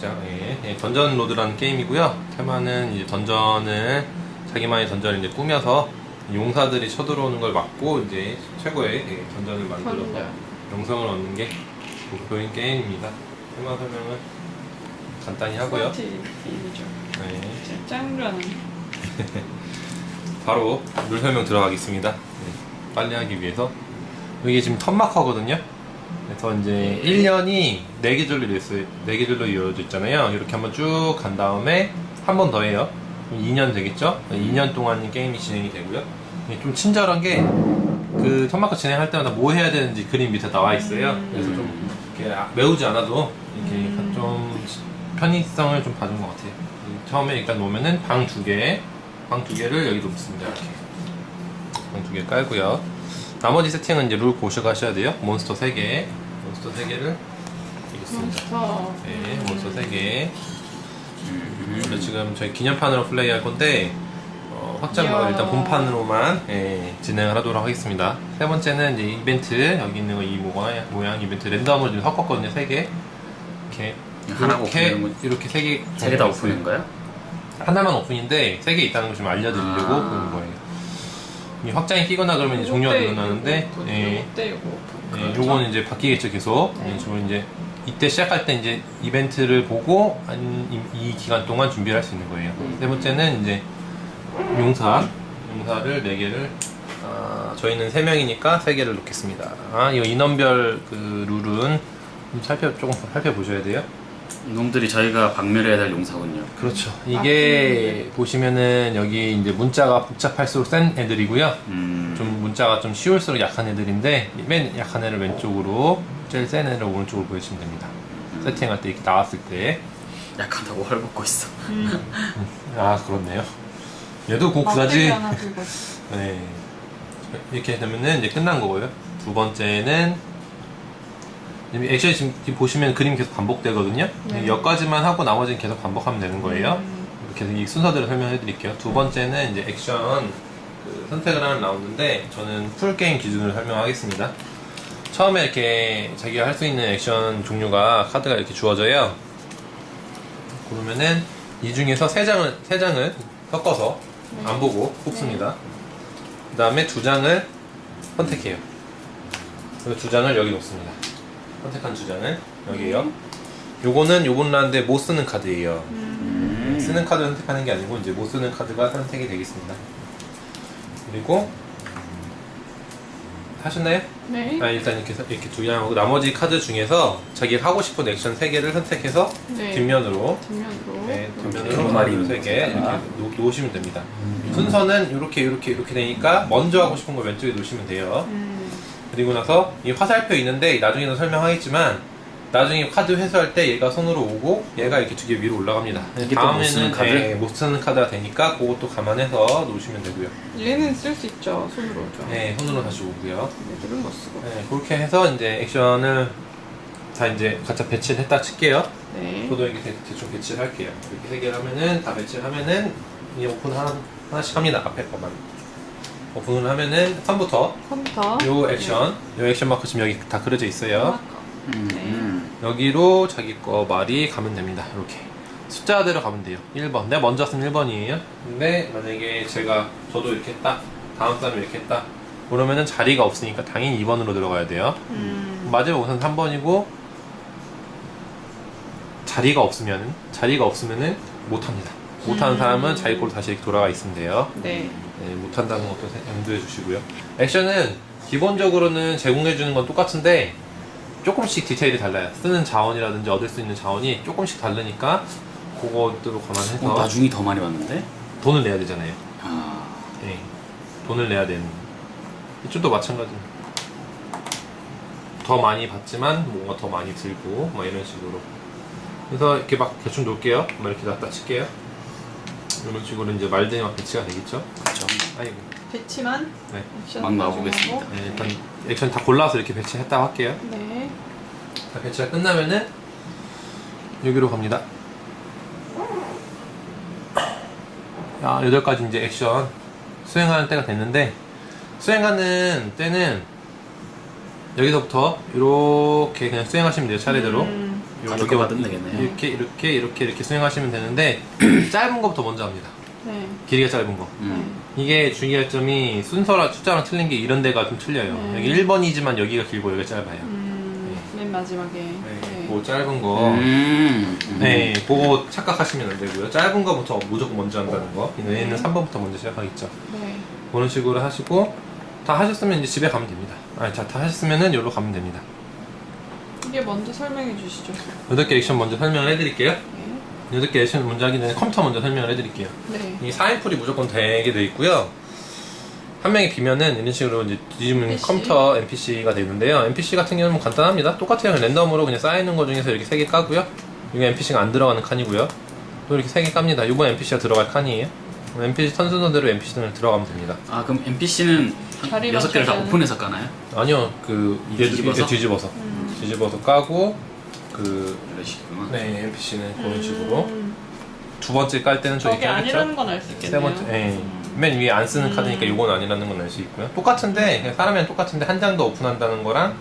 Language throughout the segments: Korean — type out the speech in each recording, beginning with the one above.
자, 예, 예, 던전 로드라는 게임이고요. 테마는 이제 던전을 자기만의 던전을 이제 꾸며서 용사들이 쳐들어오는 걸 막고 이제 최고의 예, 던전을 만들어서 던전. 영성을 얻는 게 목표인 게임입니다. 테마 설명을 간단히 하고요. 게임이죠. 네, 제 짱라는 바로 룰 설명 들어가겠습니다. 네, 빨리 하기 위해서 여기 지금 턴마커거든요. 그래서 이제 1년이 4개 줄로 이어있어요. 4개 줄로 이어져 있잖아요. 이렇게 한번 쭉 간 다음에 한 번 더 해요. 그럼 2년 되겠죠? 2년 동안 게임이 진행이 되고요. 이게 좀 친절한 게그 턴마커 진행할 때마다 뭐 해야 되는지 그림 밑에 나와 있어요. 그래서 좀 이렇게 아- 외우지 않아도 이렇게 음. 좀 편의성을 좀 봐준 것 같아요. 처음에 일단 놓으면은 방 두 개, 방 두 개를 여기 놓습니다. 이렇게. 방 두 개 깔고요. 나머지 세팅은 이제 룰 보셔 가셔야 돼요. 몬스터 3개, 몬스터 3개를 이겼습니다. 몬스터. 네, 몬스터 3개. 원래 지금 저희 기념판으로 플레이 할 건데 어, 확장을 이야. 일단 본판으로만 예, 진행을 하도록 하겠습니다. 세 번째는 이제 이벤트 여기 있는 거 이 모양, 모양 이벤트 랜덤으로 지금 섞었거든요. 3개. 이렇게 하나가 이렇게 이렇게 세 개. 세개 다 오픈인가요? 하나만 오픈인데 세개 있다는 걸 좀 알려드리려고 아. 이 확장이 끼거나 그러면 이제 종료가 늘어나는데, 예, 이때 이거. 예, 요거는 이제 바뀌겠죠 계속. 네. 예, 저 이제 이때 시작할 때 이제 이벤트를 보고 한 이, 이 기간 동안 준비를 할 수 있는 거예요. 세 번째는 이제 용사, 용사를 네 개를. 아, 저희는 세 명이니까 세 개를 놓겠습니다. 아, 이거 인원별 그 룰은 좀 살펴 조금 살펴보셔야 돼요. 놈들이 저희가 박멸해야 될 용사군요. 그렇죠. 이게 보시면은 여기 이제 문자가 복잡할수록 센 애들이고요. 음, 좀 문자가 좀 쉬울수록 약한 애들인데 맨 약한 애를 왼쪽으로 제일 센 애를 오른쪽으로 보여주시면 됩니다. 세팅할 때 이렇게 나왔을 때. 약하다고 헐벗고 있어. 음. 아 그렇네요. 얘도 곧 구사지. 네. 이렇게 되면은 이제 끝난 거고요. 두 번째는 액션이 지금 보시면 그림 계속 반복되거든요. 네. 여기까지만 하고 나머지는 계속 반복하면 되는 거예요. 음. 이렇게 이 순서대로 설명해 드릴게요. 두 번째는 이제 액션 그 선택을 하는 라운드인데 저는 풀 게임 기준으로 설명하겠습니다. 처음에 이렇게 자기가 할 수 있는 액션 종류가 카드가 이렇게 주어져요. 그러면은 이 중에서 세 장을 세 장을 섞어서 안 보고 뽑습니다. 그 다음에 두 장을 선택해요. 그리고 두 장을 여기 놓습니다. 선택한 두 장을 여기에요. 요거는 요번 라운드에 못 쓰는 카드예요. 음, 쓰는 카드 선택하는 게 아니고 이제 못 쓰는 카드가 선택이 되겠습니다. 그리고 하셨나요? 네. 아, 일단 이렇게 서- 이렇게 두 장하고 나머지 카드 중에서 자기가 하고 싶은 액션 세 개를 선택해서 네. 뒷면으로 뒷면으로. 네, 두 뒷면으로 마리 세개 이렇게. 놓, 놓으시면 됩니다. 순서는 이렇게 이렇게 이렇게 되니까 먼저 하고 싶은 거 왼쪽에 놓으시면 돼요. 음. 그리고 나서 이 화살표 있는데 나중에는 설명하겠지만 나중에 카드 회수할 때 얘가 손으로 오고 얘가 이렇게 두 개 위로 올라갑니다. 이게 또못 쓰는 카드? 네, 못 쓰는 카드가 되니까 그것도 감안해서 놓으시면 되고요. 얘는 쓸 수 있죠. 손으로죠. 네, 손으로 다시 오고요. 얘들은 못 쓰고. 네, 그렇게 해서 이제 액션을 다 이제 각자 배치를 했다 칠게요. 네. 저도 이렇게 대- 대충 배치를 할게요. 이렇게 세 개를 하면은 다 배치를 하면은 이 오픈 하나, 하나씩 합니다. 앞에 거만. 오픈을 하면은 3부터 컴퓨터. 요 액션, 요 액션 마크 지금 여기 다 그려져 있어요. 음, 음. 여기로 자기 거 말이 가면 됩니다. 이렇게. 숫자대로 가면 돼요. 1번. 내가 먼저 쓰면 1번이에요. 근데 만약에 제가 저도 이렇게 했다. 다음 사람이 이렇게 했다. 그러면은 자리가 없으니까 당연히 2번으로 들어가야 돼요. 음. 마지막 우선 3번이고 자리가 없으면은 자리가 없으면은 못 합니다. 못 하는 음. 사람은 자기 걸로 다시 이렇게 돌아가 있으면 돼요. 네. 네, 못 한다는 것도 세- 염두해 주시고요. 액션은 기본적으로는 제공해 주는 건 똑같은데 조금씩 디테일이 달라요. 쓰는 자원이라든지 얻을 수 있는 자원이 조금씩 다르니까 그것들로 감안해서 어, 나중에 더 많이 왔는데? 돈을 내야 되잖아요. 아, 네. 돈을 내야 되는. 이쪽도 마찬가지입니다. 더 많이 받지만 뭔가 더 많이 들고 막 이런 식으로. 그래서 이렇게 막 대충 놓을게요. 막 이렇게 놨다 칠게요. 이런 식으로 이제 말들이 막 배치가 되겠죠. 그렇죠. 아이고. 배치만. 네. 액션 막 나와보겠습니다. 네, 일단 액션 다 골라서 이렇게 배치했다 할게요. 네. 자, 배치가 끝나면은 여기로 갑니다. 야, 여덟 가지 이제 액션 수행하는 때가 됐는데 수행하는 때는 여기서부터 이렇게 그냥 수행하시면 돼요 차례대로. 음. 거 받으면 되겠네요. 이렇게 이렇게 이렇게 이렇게 수행하시면 되는데 짧은 것부터 먼저 합니다. 네. 길이가 짧은 거. 음. 이게 주의할 점이 순서랑 숫자랑 틀린 게 이런 데가 좀 틀려요. 네. 여기 1번이지만 여기가 길고 여기가 짧아요. 음, 맨 마지막에. 네. 네. 그 짧은 거. 음. 음. 네, 그거 착각하시면 안 되고요. 짧은 거부터 무조건 먼저 한다는 거. 얘는 3번부터 먼저 시작하겠죠. 네. 그런 식으로 하시고 다 하셨으면 이제 집에 가면 됩니다. 아, 자, 다 하셨으면은 여기로 가면 됩니다. 이게 먼저 설명해 주시죠. 8개 액션 먼저 설명을 해드릴게요. 네. 8개 액션 먼저 하기 전에 컴퓨터 먼저 설명을 해드릴게요. 네. 이 4인풀이 무조건 되게 돼 있고요. 한 명이 비면은 이런 식으로 이제 뒤집으면 NPC. 컴퓨터 NPC가 되는데요. NPC 같은 경우는 간단합니다. 똑같아요. 그냥 랜덤으로 그냥 쌓이는 거 중에서 이렇게 3개 까고요. 이게 NPC가 안 들어가는 칸이고요. 또 이렇게 3개 깝니다. 이번 NPC가 들어갈 칸이에요. NPC 선순서대로 NPC 등을 들어가면 됩니다. 아 그럼 NPC는 자리 여섯 개를 다 오픈해서 까나요? 아니요, 그 얘도 뒤집어서? 이렇게 뒤집어서 음. 뒤집어서 까고 그. 네, NPC는 그런 식으로 음, 두 번째 깔 때는 좀 저게? 아니라는 건 알수세 있겠네요. 번째, 예. 맨 위에 안 쓰는 음. 카드니까 이건 아니라는 건 알 수 있고요. 똑같은데 그냥 사람이랑 똑같은데 한 장 더 오픈한다는 거랑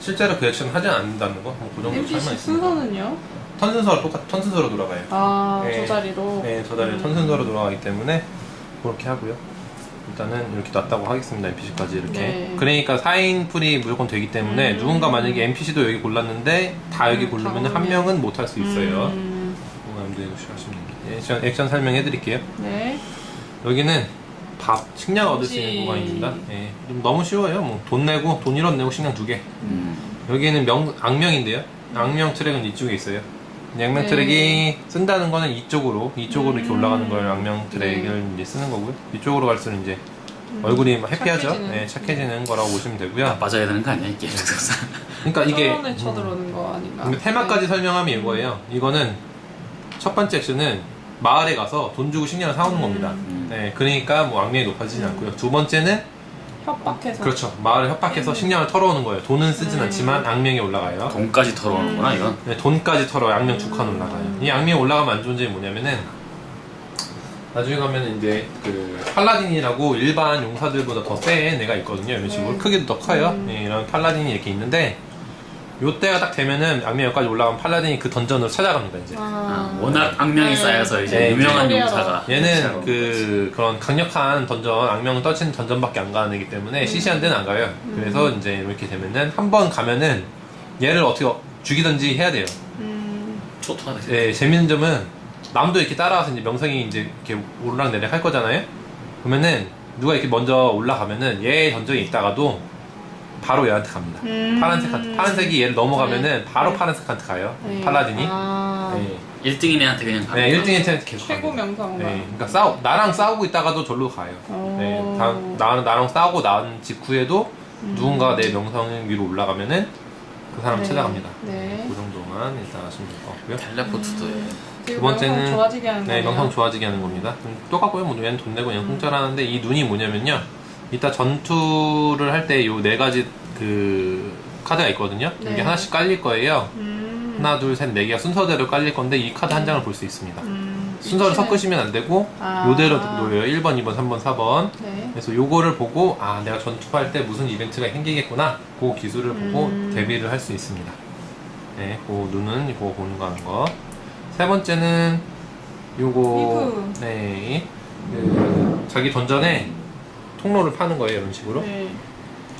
실제로 그 액션 하지 않는다는 거, 뭐그 정도 차이만 있습니다. 순서는요? 턴 순서로 똑같, 턴 순서로 돌아가요. 아, 네. 저 자리로. 네, 저 자리 음. 턴 순서로 돌아가기 때문에 그렇게 하고요. 일단은 이렇게 놨다고 하겠습니다. NPC까지 이렇게. 네. 그러니까 4인 풀이 무조건 되기 때문에 음. 누군가 만약에 NPC도 여기 골랐는데 다 여기 음, 고르면 다 한. 명은 못 할 수 있어요. 음, 뭐가 안 되고 하시면 됩니다. 액션, 액션 설명해 드릴게요. 네. 여기는 밥, 식량 얻을 수 있는? 공간입니다. 예, 좀 너무 쉬워요. 뭐 돈 내고 돈 1원 내고 식량 두 개. 음. 여기는 명 악명인데요. 악명 트랙은 이쪽에 있어요. 악명 네. 트랙이 쓴다는 거는 이쪽으로 이쪽으로 이렇게 음. 올라가는 걸 악명 트랙을 이제 쓰는 거고요. 이쪽으로 갈수록 이제 얼굴이 막 해피하죠. 음. 착해지는. 네, 착해지는 거라고 보시면 되고요. 빠져야 되는 거 아니야 이 게임 특성? 그러니까 이게 처음에 음, 쳐들어오는 거 아닌가? 근데 테마까지 설명하면 이거예요. 이거는 첫 번째 액션은 마을에 가서 돈 주고 식량을 사오는 음. 겁니다. 음. 네, 그러니까 뭐 악명이 높아지지 않고요. 두 번째는 협박해서. 그렇죠. 마을을 협박해서 식량을 털어오는 거예요. 돈은 쓰진 음. 않지만 악명이 올라가요. 돈까지 털어오는구나 이건. 네, 돈까지 털어요. 악명 두칸 음. 올라가요. 이 악명이 올라가면 안 좋은 점이 뭐냐면은 나중에 가면 이제 그 팔라딘이라고 일반 용사들보다 더 센 애가 있거든요. 이런 식으로 네. 크기도 더 커요. 음. 예, 이런 팔라딘이 이렇게 있는데 요때가 딱 되면은 악명 여기까지 올라가면 팔라딘이 그 던전으로 찾아갑니다. 이제 아, 워낙 악명이 네. 쌓여서 이제 네, 유명한 이제 용사가 얘는 그 그런 강력한 던전, 악명 떨치는 던전밖에 안 가는 애기 때문에 시시한 데는 안 가요. 그래서 이제 이렇게 되면은 한 번 가면은 얘를 어떻게 죽이든지 해야 돼요. 음. 초토화돼. 예, 재밌는 점은 남도 이렇게 따라와서 이제 명성이 이제 이렇게 오르락 내리락 할 거잖아요. 그러면은 누가 이렇게 먼저 올라가면은 얘 던전이 있다가도 바로 얘한테 갑니다. 음. 파란색 한테 파란색이 얘를 넘어가면은 네. 바로 네. 파란색한테 가요. 네. 팔라딘이. 아, 네. 1등인 애한테 그냥 가. 네, 1등한테 계속 최고 갑니다. 명성가. 네, 그러니까 싸우 나랑 싸우고 있다가도 절로 가요. 어. 네, 다, 나, 나랑 싸우고 난 직후에도 음. 누군가 내 명성 위로 올라가면은 그 사람 네. 찾아갑니다. 네. 그 정도만 일단 아시면 될 것 같고요. 텔레포트도 해. 두 번째는- 좋아지게 하는 네. 명성 좋아지게 하는 겁니다. 음, 똑같고요. 뭐 얘는 돈 내고 그냥 음. 공짜로 하는데 이 눈이 뭐냐면요. 이따 전투를 할 때 요 네 가지 그 카드가 있거든요. 네. 이게 하나씩 깔릴 거예요. 음. 하나, 둘, 셋, 네 개가 순서대로 깔릴 건데 이 카드 한 장을 볼 수 있습니다. 음, 순서를 위치는- 섞으시면 안 되고 아. 요대로 놓여요. 1번, 2번, 3번, 4번. 네. 그래서 요거를 보고 아 내가 전투할 때 무슨 이벤트가 생기겠구나 그 기술을 보고 음. 대비를 할 수 있습니다 네, 그 눈은 이거 보는 거 하는 거 세 번째는 요거. 네 그, 자기 던전에 통로를 파는 거예요 이런 식으로 네.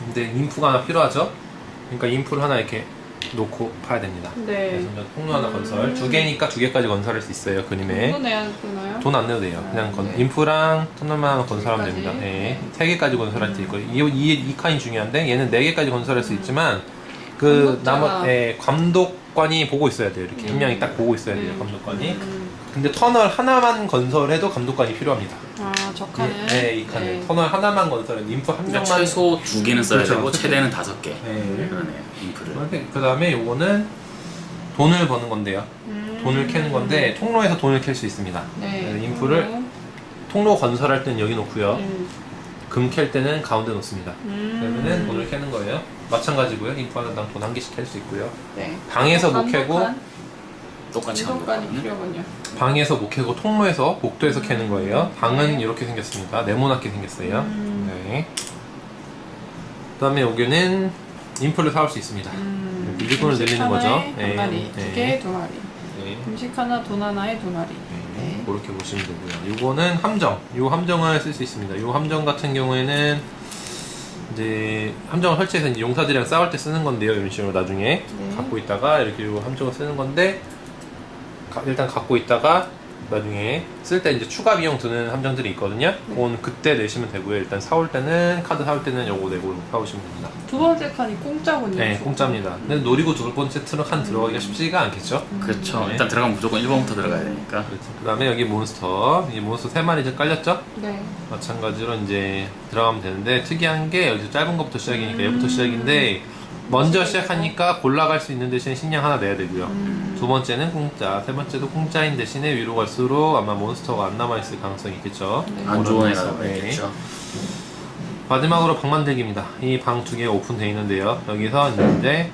근데 인프가 하나 필요하죠 그러니까 인프를 하나 이렇게 놓고 파야 됩니다 네. 그래서 이제 통로 하나 음. 건설 두 개니까 두 개까지 건설할 수 있어요 그림에 돈도 내야 되나요? 돈 안 내도 돼요. 그냥 건, 네. 인프랑 터널만 하나 건설하면 개까지? 됩니다. 네. 세 개까지 건설할 수 있고 이, 이, 이 칸이 중요한데 얘는 네 개까지 건설할 수 있지만 그 나머 예, 감독관이 보고 있어야 돼요. 이렇게 음. 한 명이 딱 보고 있어야 돼요. 음. 감독관이. 음. 근데 터널 하나만 건설해도 감독관이 필요합니다. 아, 저 칸은? 네, 이 칸은 네. 터널 하나만 건설해 인프 한 그러니까 명만. 최소 두 개는 써야 그렇죠. 되고 최대는 다섯 개. 네. 그러네요. 인프를. 그 다음에 요거는 돈을 버는 건데요. 음. 돈을 캐는 건데 통로에서 돈을 캘 수 있습니다. 네. 인프를 음. 통로 건설할 때는 여기 놓고요. 음. 금캘 때는 가운데 놓습니다. 음. 그러면은 돈을 캐는 거예요. 마찬가지고요. 인프 하나당 돈 한 개씩 캘 수 있고요. 네. 방에서 못? 캐고 똑같이 이동관이 감독관은. 필요하군요. 방에서 못 캐고 통로에서 복도에서 캐는 거예요. 방은 네. 이렇게 생겼습니다. 네모나게 생겼어요. 음. 네. 그다음에 여기는 인프를 사올 수 있습니다. 음. 일꾼을 음식 늘리는 하나에 거죠. 한 네, 마리, 네. 두 개, 두 마리. 네. 음식 하나, 돈 하나에 두 마리. 네, 네. 그렇게 보시면 되고요. 요거는 함정. 요 함정을 쓸 수 있습니다. 요 함정 같은 경우에는 이제 함정을 설치해서 이제 용사들이랑 싸울 때 쓰는 건데요. 이런 식으로 나중에 네. 갖고 있다가 이렇게 요 함정을 쓰는 건데 가- 일단 갖고 있다가 나중에 쓸 때 이제 추가 비용 드는 함정들이 있거든요. 네. 그건 그때 내시면 되고요. 일단 사올 때는 카드 사올 때는 요거 내고 사오시면 됩니다. 두 번째 칸이 공짜군요. 네, 공짜입니다. 근데 노리고 두 번째 트럭 칸 들어가기가 쉽지가 않겠죠? 그렇죠. 네. 일단 들어가면 무조건 1번부터 들어가야 되니까. 그 다음에 여기 몬스터. 이 몬스터 세 마리 이제 깔렸죠? 네. 마찬가지로 이제 들어가면 되는데 특이한 게 여기서 짧은 것부터 시작이니까 음. 얘부터 시작인데 먼저 시작하니까 골라갈 수 있는 대신 식량 하나 내야 되고요. 음. 두 번째는 공짜, 세 번째도 공짜인 대신에 위로 갈수록 아마 몬스터가 안 남아있을 가능성이 있겠죠. 네. 안 좋은 애가. 네. 있겠죠. 마지막으로 방 만들기입니다. 이 방 두 개가 오픈되어 있는데요. 여기서 이제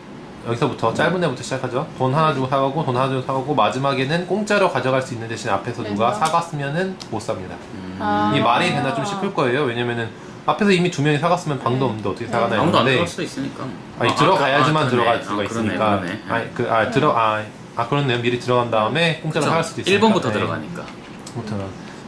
여기서부터 짧은 애부터 시작하죠. 돈 하나 주고 사가고 돈 하나 주고 사가고 마지막에는 공짜로 가져갈 수 있는 대신 앞에서 누가 랜덤. 사갔으면은 못 삽니다. 음. 아. 이 말이 되나 좀 싶을 거예요. 왜냐면은 앞에서 이미 두 명이 사갔으면 방도 네. 없는데 어떻게 네. 사가나 아무도 안 했는데 들어갈 수도 있으니까. 아니 아, 들어가야지만 아, 들어갈 그러네. 수가 아, 그러네, 있으니까 그러네. 아니 그 아 들어 아, 아 그렇네요 미리 들어간 다음에 공짜로 사갈 수도 있으니까 1번부터 네. 들어가니까. 아무튼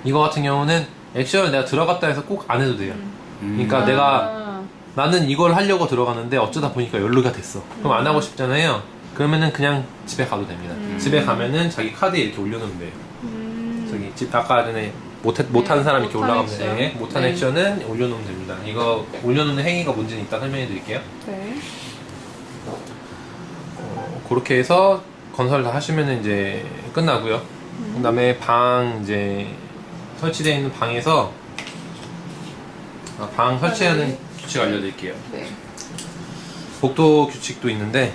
이거 같은 경우는 액션을 내가 들어갔다 해서 꼭 안 해도 돼요 음. 그러니까 아. 내가 나는 이걸 하려고 들어갔는데 어쩌다 보니까 연루가 됐어 그럼 안 하고 싶잖아요 그러면은 그냥 집에 가도 됩니다 음. 집에 가면은 자기 카드에 이렇게 올려놓으면 돼요 음. 저기 집 아까 전에 못했, 못한 네, 사람 이렇게 못한 올라가면 액션. 돼 못한 네. 액션은 올려놓으면 됩니다 이거 올려놓는 행위가 뭔지는 이따 설명해 드릴게요 네. 어, 그렇게 해서 건설 다 하시면 이제 끝나고요. 그 다음에 방 이제 설치되어 있는 방에서 아, 방 설치하는 네. 규칙 알려드릴게요. 네. 복도 규칙도 있는데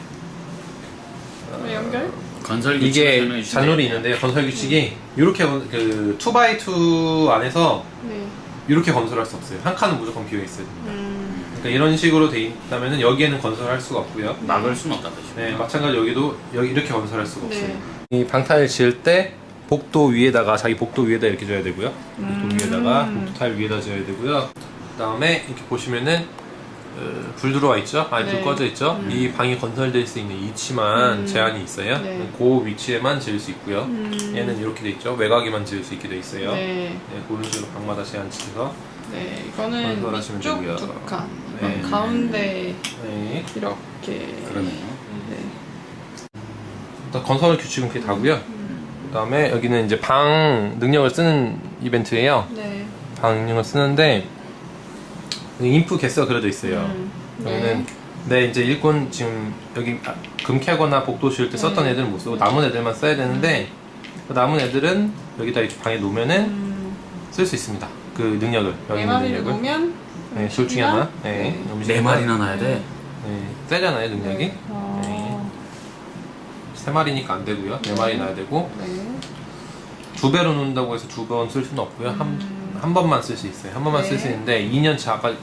왜 연결? 건설 이게 되겠네요. 있는데 건설 규칙이 이렇게 그 2x2 안에서 네. 이렇게 건설할 수 없어요. 한 칸은 무조건 비어 있어요. 음. 그러니까 이런 식으로 돼 있다면은 여기에는 건설할 수가 없고요. 막을 수는 없다는 뜻이죠. 네, 마찬가지로 여기도 여기 이렇게 건설할 수가 없어요. 네. 이 방타일 지을 때 복도 위에다가 자기 복도 위에다 이렇게 줘야 되고요. 복도 음. 위에다가 복도 타일 위에다 줘야 되고요. 그다음에 이렇게 보시면은 어, 불 들어와 있죠? 아니 불 네. 꺼져 있죠? 음. 이 방이 건설될 수 있는 위치만 음. 제한이 있어요. 네. 그 위치에만 지을 수 있고요. 음. 얘는 이렇게 돼 있죠? 외곽에만 지을 수 있게 돼 있어요. 네. 네. 그런 식으로 방마다 제한 치서 네. 이거는 건설하시면 위쪽 되고요. 두 칸. 네. 가운데 네. 이렇게. 그러네요. 네. 일단 건설 규칙은 그게 다고요. 음. 그다음에 여기는 이제 방 능력을 쓰는 이벤트예요. 네. 방능을 쓰는데 인프 개수가 그려져 있어요. 음. 그러면은 내 이제 일꾼 지금 여기 아, 금 캐거나 복도 지을 때 썼던 네. 애들은 못 쓰고 남은 애들만 써야 되는데 그 남은 애들은 여기다 이렇게 방에 놓으면은 음. 쓸 수 있습니다. 그 능력을 여기 네 있는 마리를 능력을 놓으면 네, 둘 중에 하나. 네, 네. 음식 네. 마리나 놔야 돼. 네, 세잖아요 능력이. 네. 어. 세 마리니까 안 되고요. 네 네. 마리 놔야 되고 네. 두 배로 놓는다고 해서 두 번 쓸 수는 없고요. 한, 음. 한 번만 쓸 수 있어요. 한 번만 네. 쓸수 있는데 2년 차 아까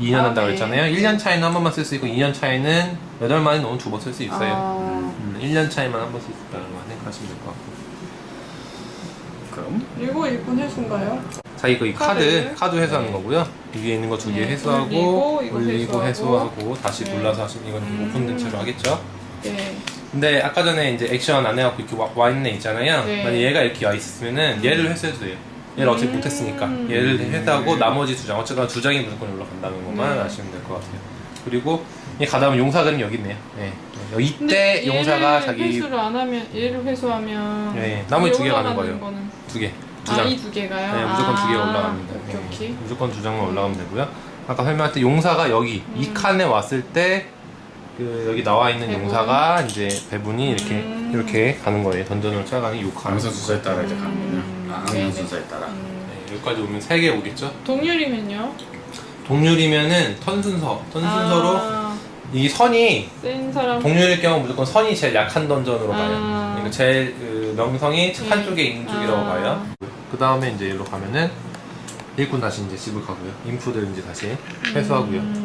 2년 아, 한다고 네. 했잖아요. 1년 차에는 한 번만 쓸 수 있고 2년 차에는 8마리 놓으면 두번 쓸 수 있어요. 아. 음, 1년 차에만 한 번 쓸 수 있다는 거 생각하시면 될 것 같고. 그럼 이거 일꾼 해수인가요? 자기 그 카드, 카드. 카드 회수하는 네. 거고요. 위에 있는 거 두 개 네, 회수하고, 올리고, 이거 올리고, 회수하고. 회수하고, 다시 네. 골라서 하시면 이건 음. 오픈된 채로 하겠죠. 네. 근데 아까 전에 이제 액션 안 해갖고 이렇게 와, 와 있는 애 있잖아요. 네. 만약 얘가 이렇게 와 있으면은 얘를 회수해도 돼요. 얘를 어차피 음. 못했으니까 얘를 회수하고 나머지 두 장 어쨌거나 두 장이 무조건 올라간다는 것만 네. 아시면 될 것 같아요. 그리고 얘 가다 보면 용사 그림이 여기 있네요. 네. 근데 이때 용사가 자기 회수를 안 하면 얘를 회수하면 네, 나머지 두 개 가는 올라가는 거예요. 거는 두 개, 두 장. 아 이 두 개가요? 네, 무조건 두개 아, 올라갑니다. 오케이 네, 오케이. 무조건 두 장만 올라가면 되고요. 아까 설명할 때 용사가 여기 이 음. 칸에 왔을 때 그 여기 나와 있는 배분. 용사가 이제 배분이 이렇게 음. 이렇게 가는 거예요. 던전으로 찾아가는 요 칸. 방선 순서에 따라 이제 가는 음. 아, 네네. 방선 순서에 따라. 음. 네, 여기까지 오면 세개 오겠죠? 동률이면요? 동률이면은 턴 순서, 턴 순서로 아, 이 선이 센 사람 동률일 경우 무조건 선이 제일 약한 던전으로 가요. 아. 그러니까 제일 그 명성이 네. 쪽에 있는 쪽이라고 아. 봐요. 그 다음에 이제 일로 가면은 일꾼 다시 이제 집을 가고요. 인프들 이제 다시 회수하고요.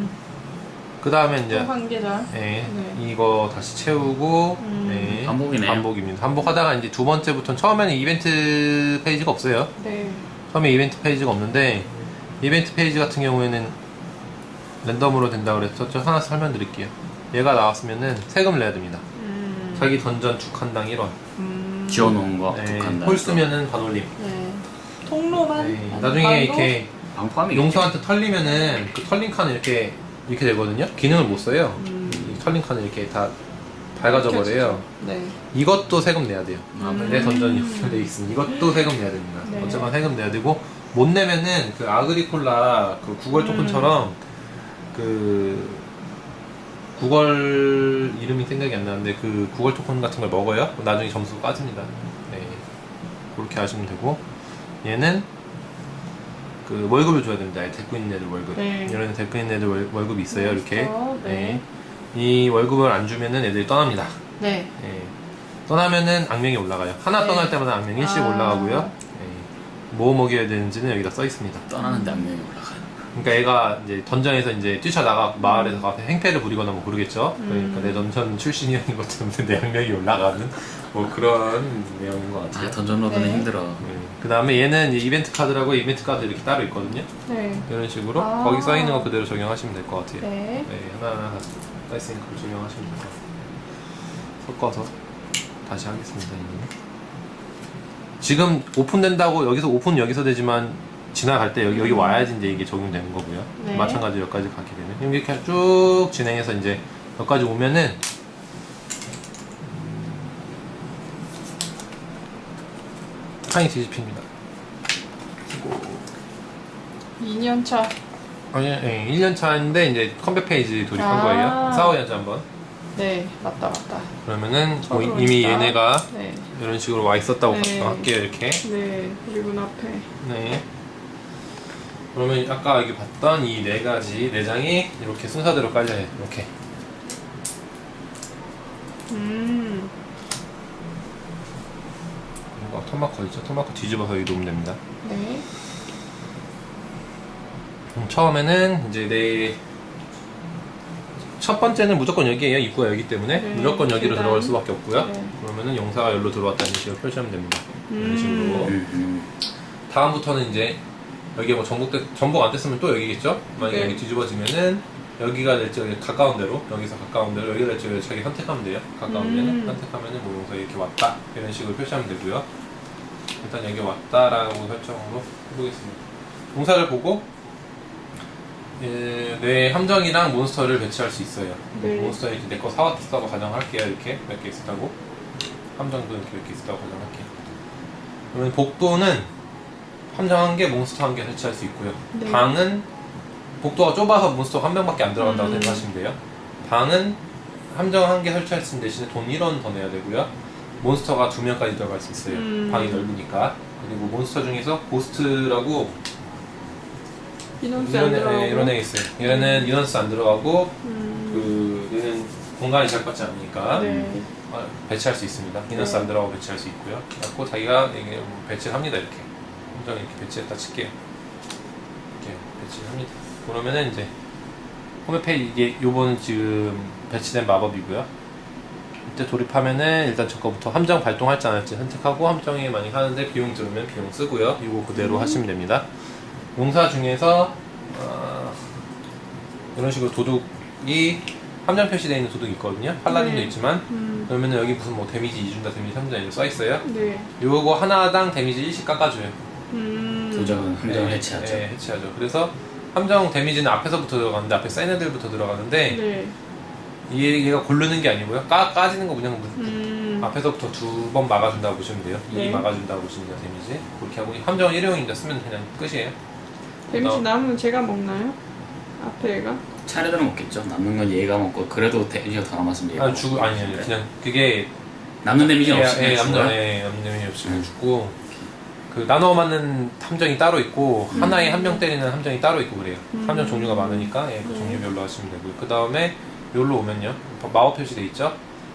음, 그 다음에 이제 계절 예, 네. 이거 다시 채우고 음. 예, 반복이네요. 반복입니다. 반복하다가 이제 두 번째부터는 처음에는 이벤트 페이지가 없어요. 네. 처음에 이벤트 페이지가 없는데 이벤트 페이지 같은 경우에는 랜덤으로 된다고 그래서 저 하나 설명드릴게요. 얘가 나왔으면은 세금을 내야 됩니다. 음. 자기 던전 두 칸당 1원. 음. 지어놓은 거 네, 독한 홀 쓰면은 반올림. 네. 통로만. 네, 나중에? 이렇게 방포함이 용서한테 털리면은 그 털린 칸은 이렇게 이렇게 되거든요. 기능을 못 써요. 음. 이 털린 칸은 이렇게 다 밝아져 버려요. 네. 이것도 세금 내야 돼요. 아, 음. 내 던전이 연결돼 있으니 이것도 세금 내야 됩니다. 네. 어쨌건 세금 내야 되고 못 내면은 그 아그리콜라 그 구걸 토큰처럼 그 구걸 이름이 생각이 안 나는데 그 구걸 토큰 같은 걸 먹어요. 나중에 점수 빠집니다. 네. 그렇게 하시면 되고 얘는 그 월급을 줘야 됩니다. 이 데리고 있는 애들 월급. 네. 이런 데리고 있는 애들 월, 월급이 있어요. 이렇게. 있어, 네. 이 월급을 안 주면은 애들이 떠납니다. 네. 예. 떠나면은 악명이 올라가요. 하나 네. 떠날 때마다 악명이 일씩 아. 올라가고요. 예. 뭐 먹여야 되는지는 여기다 써 있습니다. 떠나는데 악명이 올라가요. 그러니까 얘가 이제 던전에서 이제 뛰쳐나가 마을에서 가서 행패를 부리거나 뭐 그러겠죠. 그러니까 음. 내 던전 출신이라는 것 때문에 내 악명이 올라가는 뭐 그런 내용인 것 같아요. 아, 던전 로드는 네. 힘들어. 그 다음에 얘는 이제 이벤트 카드라고 이벤트 카드 이렇게 따로 있거든요. 네. 이런 식으로 아. 거기 써 있는 거 그대로 적용하시면 될 것 같아요. 네. 네, 하나하나 써 있으니까 그걸 적용하시면 될 것 같아요. 섞어서 다시 하겠습니다. 지금 오픈된다고 여기서 오픈 여기서 되지만 지나갈 때 여기, 여기 와야지 이제 이게 적용되는 거고요. 네. 마찬가지로 여기까지 가게 되면 이렇게 쭉 진행해서 이제 여기까지 오면은 칸이 뒤집힙니다. 2년 차. 아니, 예, 1년 차인데 이제 컴백 페이지 돌입한 아. 거예요. 싸워야지 한번. 네. 맞다, 맞다. 그러면은 뭐 이미 있다. 얘네가 네. 이런 식으로 와 있었다고 네. 할게요 이렇게. 네. 그리고 앞에. 네. 그러면 아까 여기 봤던 이 네 가지 내장이 이렇게 순서대로 깔려요. 이렇게. 음. 이거 토마코 있죠? 토마코 뒤집어서 여기 놓으면 됩니다. 네. 음, 처음에는 이제 내 첫 번째는 무조건 여기에요. 입구가 여기 때문에 네, 무조건 여기로 계단. 들어갈 수밖에 없고요. 네. 그러면은 용사가 여기로 들어왔다는 식으로 표시하면 됩니다. 이런 음. 식으로. 음, 음. 다음부터는 이제 여기 뭐 전복 때 전복 안 됐으면 또 여기겠죠? 만약에 네. 여기 뒤집어지면은 여기가 될지 여기 가까운 대로 여기서 가까운 대로 여기가 될지 여기 자기 선택하면 돼요. 가까운 음. 데는 선택하면은 뭐 용서 이렇게 왔다 이런 식으로 표시하면 되고요. 일단 여기 왔다라고 설정으로 해보겠습니다. 용사를 보고 예, 내 함정이랑 몬스터를 배치할 수 있어요. 네. 몬스터 이렇게 내 거 사왔다고 가정할게요. 이렇게 몇 개 있었다고 함정도 이렇게 몇 개 있었다고 가정할게요. 그러면 복도는 함정 한 개, 몬스터 한 개 설치할 수 있고요. 네. 방은 복도가 좁아서 몬스터 한 명밖에 안 들어간다고 음. 생각하시면 돼요. 방은 함정 한 개 설치할 수 있는 대신에 돈 1원 더 내야 되고요. 몬스터가 두 명까지 들어갈 수 있어요. 음. 방이 넓으니까. 그리고 몬스터 중에서 고스트라고 인원수 안 이런, 애, 들어가고. 예, 이런 애 있어요. 얘는 인원수 안 들어가고 음. 그 얘는 공간이 잘 받지 않으니까 네. 어, 배치할 수 있습니다. 인원수 네. 안 들어가고 배치할 수 있고요. 그래갖고 자기가 뭐 배치를 합니다. 이렇게 함정 이렇게 배치했다 칠게요. 이렇게 배치를 합니다. 그러면은 이제 홈페이지 이게 요번 지금 배치된 마법이고요. 이때 돌입하면은 일단 저거부터 함정 발동할지 안 할지 선택하고 함정에 많이 하는데 비용 들으면 비용 쓰고요. 이거 그대로 음. 하시면 됩니다. 용사 중에서 어, 이런 식으로 도둑이 함정 표시되어 있는 도둑이 있거든요. 팔라딘도 네. 있지만 음. 그러면은 여기 무슨 뭐 데미지 2준다 데미지 3준다 이렇게 써 있어요. 네. 요거 하나당 데미지 1씩 깎아줘요. 음. 도적은 함정을 네, 해체하죠. 네, 해체하죠. 그래서 함정 데미지는 앞에서부터 들어가는데 앞에 센 애들부터 들어가는데 네. 얘, 얘가 고르는 게 아니고요. 까, 까지는 거 그냥 무- 음. 앞에서부터 두 번 막아준다고 보시면 돼요. 네. 이 막아준다고 보시면 돼요, 데미지. 그렇게 하고 함정 일회용이니까 쓰면 그냥 끝이에요. 데미지 어. 남으면 제가 먹나요? 앞에 애가? 차례대로 먹겠죠. 남는 건 얘가 먹고 그래도 데미지가 더 남았으면 얘가 아니, 죽, 아니, 아니. 그냥 그게 남는 데미지는 예, 없으면 예, 죽어요? 함정, 예, 함정 데미지 없으면 음. 죽고 그 나눠 맞는 함정이 따로 있고 음. 하나에 한 명 때리는 함정이 따로 있고 그래요. 음. 함정 종류가 많으니까 예, 그 네. 종류별로 하시면 되고요. 그 다음에 여기로 오면요 마법 표시돼 있죠.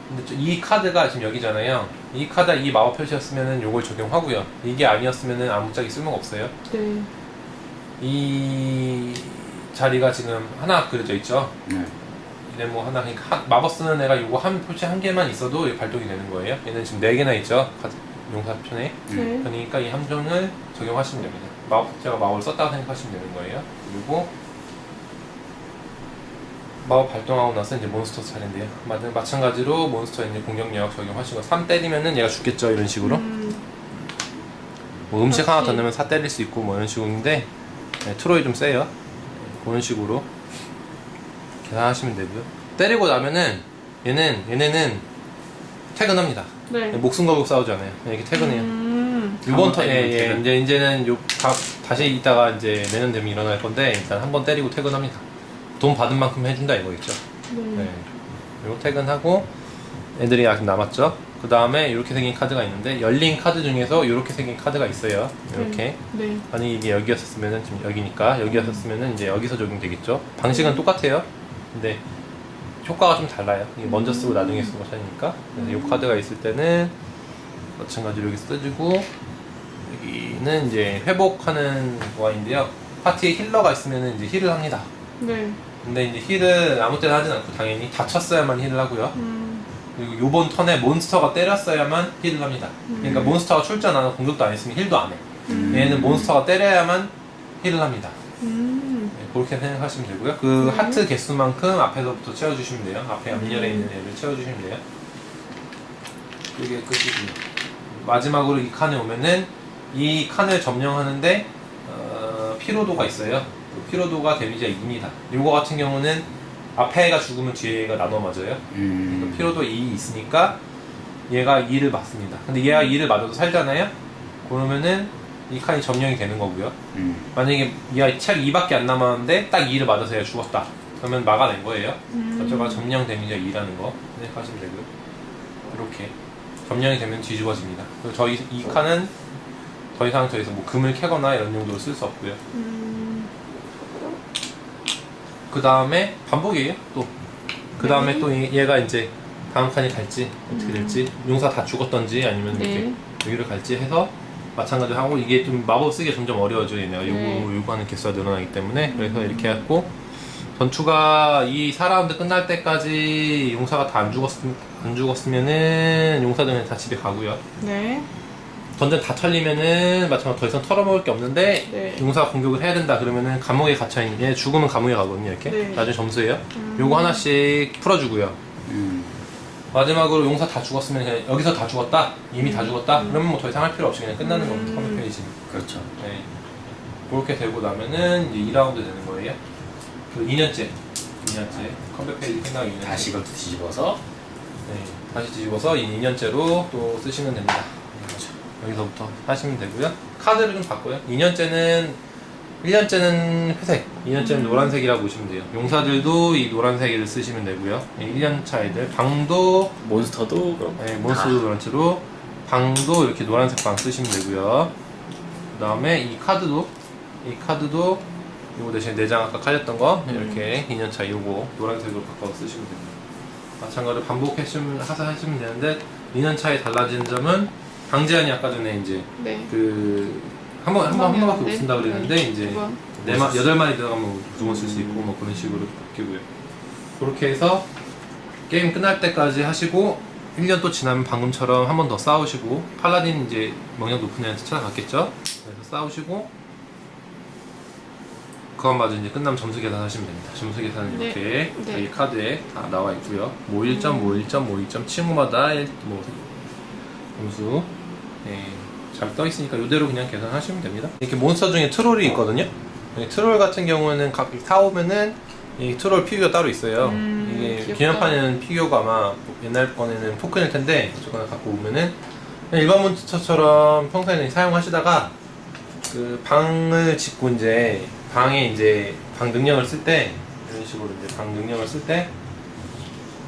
근데 저- 이 카드가 지금 여기잖아요. 이 카드 이 마법 표시였으면은 요걸 적용하고요. 이게 아니었으면은 아무짝에 쓸모가 없어요. 네. 이 자리가 지금 하나 그려져 있죠. 네. 얘네 뭐 하나 그러니까 한- 마법 쓰는 애가 요거 한 표시 한 개만 있어도 발동이 되는 거예요. 얘는 지금 네 개나 있죠. 카드 용사편에. 음. 네. 그러니까 이 함정을 적용하시면 됩니다. 마법 제가 마법을 썼다고 생각하시면 되는 거예요. 그리고 마법 발동하고 나서 이제 몬스터 차례인데요. 마- 마찬가지로 몬스터 이제 공격력 적용하시고 3 때리면은 얘가 죽겠죠 이런 식으로. 음, 뭐 음식 하나 더 그렇지. 넣으면 4 때릴 수 있고 뭐 이런 식인데 네, 트로이 좀 세요. 그런 식으로 계산하시면 되고요. 때리고 나면은 얘는 얘네는 퇴근합니다. 네. 목숨 걸고 싸우지 않아요. 그냥 이렇게 퇴근해요. 음, 이번 한번 턴에 때리면 예, 퇴근. 이제 이제는 요 다, 다시 이따가 이제 내년 되면 일어날 건데 일단 한 번 때리고 퇴근합니다. 돈 받은 만큼 해준다 이거겠죠. 네. 네. 그리고 퇴근하고 애들이 아직 남았죠. 그 다음에 이렇게 생긴 카드가 있는데 열린 카드 중에서 이렇게 생긴 카드가 있어요. 이렇게 네. 만약 이게 여기였었으면은 지금 여기니까 여기였었으면은 이제 여기서 적용되겠죠. 방식은 똑같아요. 근데 효과가 좀 달라요. 먼저 쓰고 나중에 쓰고 차이니까. 그래서 이 카드가 있을 때는 마찬가지로 여기 써주고 여기는 이제 회복하는 거인데요. 파티에 힐러가 있으면은 이제 힐을 합니다. 네. 근데 이제 힐을 아무 때나 하진 않고 당연히 다쳤어야만 힐을 하고요. 음, 그리고 요번 턴에 몬스터가 때렸어야만 힐을 합니다. 그러니까 음. 몬스터가 출전 안 하고 공격도 안 했으면 힐도 안 해. 음. 얘는 몬스터가 때려야만 힐을 합니다. 음, 네, 그렇게 생각하시면 되고요. 그 네. 하트 개수만큼 앞에서부터 채워주시면 돼요. 앞에 앞열에 있는 애를 채워주시면 돼요. 그게 끝이고요. 마지막으로 이 칸에 오면은 이 칸을 점령하는데 어, 피로도가 있어요. 그 피로도가 데미지가 2입니다. 요거 같은 경우는 앞에 애가 죽으면 뒤에 애가 나눠 맞아요. 음. 그 피로도 2 있으니까 얘가 2를 맞습니다. 근데 얘가 2를 맞아도 살잖아요? 그러면은 이 칸이 점령이 되는 거고요. 음. 만약에 얘가 책 2밖에 안 남았는데 딱 2를 맞아서 얘가 죽었다. 그러면 막아낸 거예요. 음. 저가 점령 데미지가 2라는 거 생각하시면 되고요. 이렇게 점령이 되면 뒤집어집니다. 그리고 저희 이 칸은 더 이상 저기서 뭐 금을 캐거나 이런 용도로 쓸 수 없고요. 음, 그 다음에 반복이에요. 또. 그 다음에 네. 또 얘- 얘가 이제 다음 칸이 갈지 어떻게 될지 용사 다 죽었던지 아니면 이렇게 네. 여기를 갈지 해서 마찬가지로 하고 이게 좀 마법 쓰기 점점 어려워져요. 얘네가 요구 네. 요구하는 개수가 늘어나기 때문에 그래서 이렇게 했고 전투가 이 4라운드 끝날 때까지 용사가 다 안 죽었 안 죽었으면은 용사들은 다 집에 가고요. 네. 던전 다 털리면은 마찬가지로 더 이상 털어먹을 게 없는데 네. 용사 공격을 해야 된다 그러면은 감옥에 갇혀 있는 얘 죽으면 감옥에 가거든요 이렇게 네. 나중에 점수예요. 음. 요거 하나씩 풀어주고요. 음. 마지막으로 용사 다 죽었으면 그냥 여기서 다 죽었다 이미 다 죽었다 음. 그러면 뭐 더 이상 할 필요 없이 그냥 끝나는 겁니다. 음. 컴퓨터 페이지. 그렇죠. 네. 그렇게 되고 나면은 이제 2라운드 되는 거예요. 그 2년째 2년째 컴퓨터 페이지 끝나고 2년째. 다시 이걸 또 뒤집어서 네, 다시 뒤집어서 이 2년째로 또 쓰시면 됩니다. 여기서부터 하시면 되고요. 카드를 좀 바꿔요. 2년째는 1년째는 회색, 2년째는 음. 노란색이라고 보시면 돼요. 용사들도 이 노란색을 쓰시면 되고요. 1년차 애들 방도 몬스터도 그렇고 네, 몬스터도 노란색으로 방도 이렇게 노란색 방 쓰시면 되고요. 그 다음에 이 카드도 이 카드도 이거 대신 내장 아까 깔렸던 거 이렇게 2년차 요거 노란색으로 바꿔서 쓰시면 됩니다. 마찬가지로 반복하시면 하사 하시면 되는데 2년차에 달라지는 점은 방지안이 아까 전에 이제 네. 그 한 번 한 번 한 번밖에 못 쓴다 그랬는데 이제 두 번. 네 마, 여덟 마리 들어가면 두번 쓸 수 있고 뭐 그런 식으로 바뀌고요. 그렇게 해서 게임 끝날 때까지 하시고 1년 또 지나면 방금처럼 한 번 더 싸우시고 팔라딘 이제 명령 높은 애한테 찾아갔겠죠? 그래서 싸우시고 그건 마저 이제 끝나면 점수 계산하시면 됩니다. 점수 계산은 네. 이렇게 네. 저희 카드에 다 나와 있고요. 뭐 1점, 뭐 1점, 뭐 2점 친구마다 1, 뭐 점수 네, 잘 떠 있으니까 이대로 그냥 계산하시면 됩니다. 이렇게 몬스터 중에 트롤이 있거든요. 이 트롤 같은 경우는 각 사오면은 이 트롤 피규어 따로 있어요. 음, 이게 귀엽다. 기념판에는 피규어가 아마 옛날 거에는 포크일 텐데 어쨌거나 갖고 오면은 일반 몬스터처럼 평소에는 사용하시다가 그 방을 짓고 이제 방에 이제 방 능력을 쓸 때 이런 식으로 이제 방 능력을 쓸때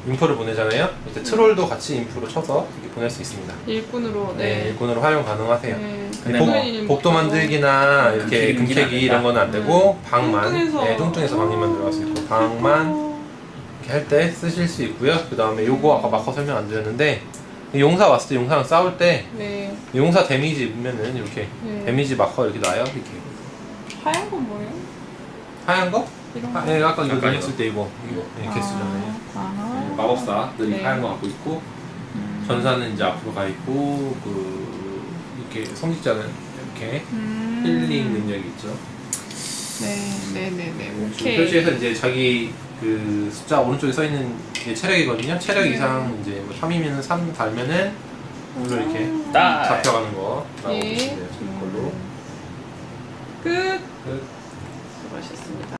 인프를 보내잖아요. 이때 트롤도 같이 인프로 쳐서 이렇게 보낼 수 있습니다. 일꾼으로. 네, 네. 일꾼으로 활용 가능하세요. 네. 근데 복, 뭐 복도 일꾼이고. 만들기나 이렇게 금캐기 금캐기 이런 건 안 되고 방만 뚱뚱해서. 네, 뚱뚱해서 방님만 들어갈 수 있고 방만 이렇게 할 때 쓰실 수 있고요. 그 다음에 요거 아까 마커 설명 안 드렸는데 용사 왔을 때 용사랑 싸울 때 네. 용사 데미지 입으면은 이렇게 네. 데미지 마커 이렇게 나요. 이렇게 하얀 건 뭐예요? 하얀 거? 이런 거. 아, 네, 아까 이거 아까 능력 이거. 쓸때 이거 이거 이렇게 쓰잖아요. 아. 마법사들이 네. 하얀 거 갖고 있고 음. 전사는 이제 앞으로 가 있고 그 이렇게 성직자는 이렇게 음. 힐링 능력이 있죠. 네, 네, 네, 네. 지금 오케이. 표시에서 이제 자기 그 숫자 오른쪽에 써 있는 게 체력이거든요. 체력 네. 이상 이제 뭐 3이면 3 달면은 이걸로 이렇게 음. 딱 잡혀가는 거 나오고 예. 있습니다. 이걸로 끝. 끝. 수고하셨습니다.